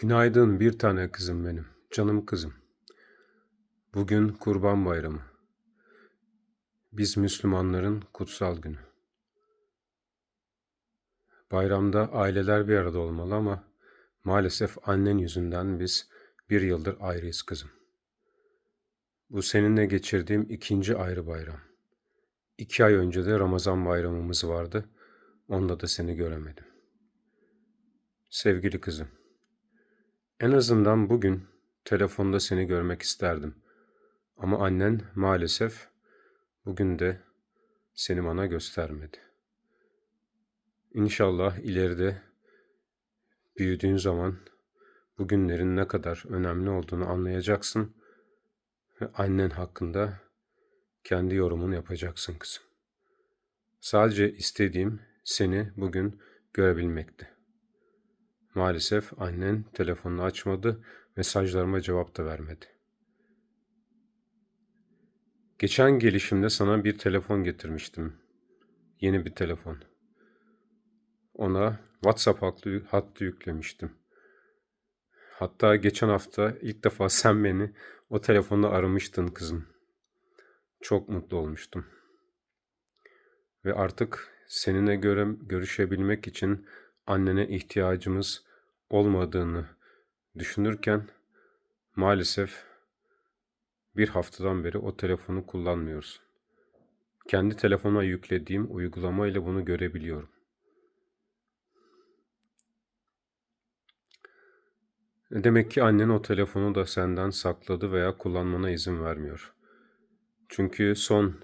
Günaydın bir tane kızım benim, canım kızım. Bugün Kurban Bayramı. Biz Müslümanların kutsal günü. Bayramda aileler bir arada olmalı ama maalesef annen yüzünden biz bir yıldır ayrıyız kızım. Bu seninle geçirdiğim ikinci ayrı bayram. İki ay önce de Ramazan bayramımız vardı. Onda da seni göremedim. Sevgili kızım, en azından bugün telefonda seni görmek isterdim. Ama annen maalesef bugün de seni bana göstermedi. İnşallah ileride büyüdüğün zaman bugünlerin ne kadar önemli olduğunu anlayacaksın ve annen hakkında kendi yorumunu yapacaksın kızım. Sadece istediğim seni bugün görebilmekti. Maalesef annen telefonunu açmadı, mesajlarıma cevap da vermedi. Geçen gelişimde sana bir telefon getirmiştim. Yeni bir telefon. Ona WhatsApp hattı, hattı yüklemiştim. Hatta geçen hafta ilk defa sen beni o telefonla aramıştın kızım. Çok mutlu olmuştum. Ve artık seninle göre, görüşebilmek için annene ihtiyacımız olmadığını düşünürken maalesef bir haftadan beri o telefonu kullanmıyoruz. Kendi telefona yüklediğim uygulama ile bunu görebiliyorum. Demek ki annen o telefonu da senden sakladı veya kullanmana izin vermiyor. Çünkü son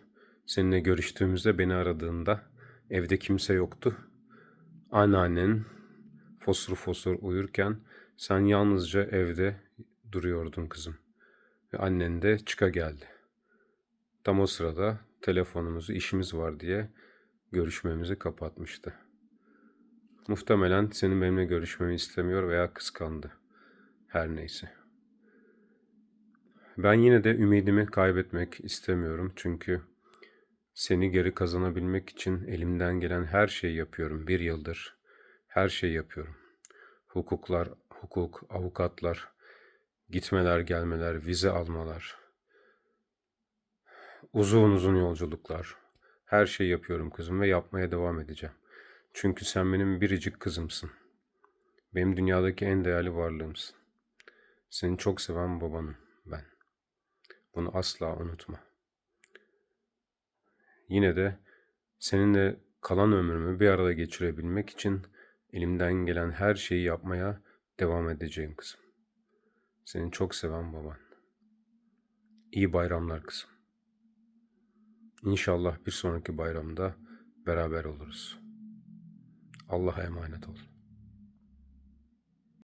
seninle görüştüğümüzde beni aradığında evde kimse yoktu. Anneannen fosur fosur uyurken sen yalnızca evde duruyordun kızım. Ve annen de çıka geldi. Tam o sırada telefonumuzu işimiz var diye görüşmemizi kapatmıştı. Muhtemelen senin benimle görüşmemi istemiyor veya kıskandı. Her neyse. Ben yine de ümidimi kaybetmek istemiyorum çünkü seni geri kazanabilmek için elimden gelen her şeyi yapıyorum bir yıldır. Her şeyi yapıyorum. Hukuklar, hukuk, avukatlar, gitmeler, gelmeler, vize almalar, uzun uzun yolculuklar. Her şeyi yapıyorum kızım ve yapmaya devam edeceğim. Çünkü sen benim biricik kızımsın. Benim dünyadaki en değerli varlığımsın. Seni çok seven babanım ben. Bunu asla unutma. Yine de seninle kalan ömrümü bir arada geçirebilmek için elimden gelen her şeyi yapmaya devam edeceğim kızım. Seni çok seven baban. İyi bayramlar kızım. İnşallah bir sonraki bayramda beraber oluruz. Allah'a emanet ol.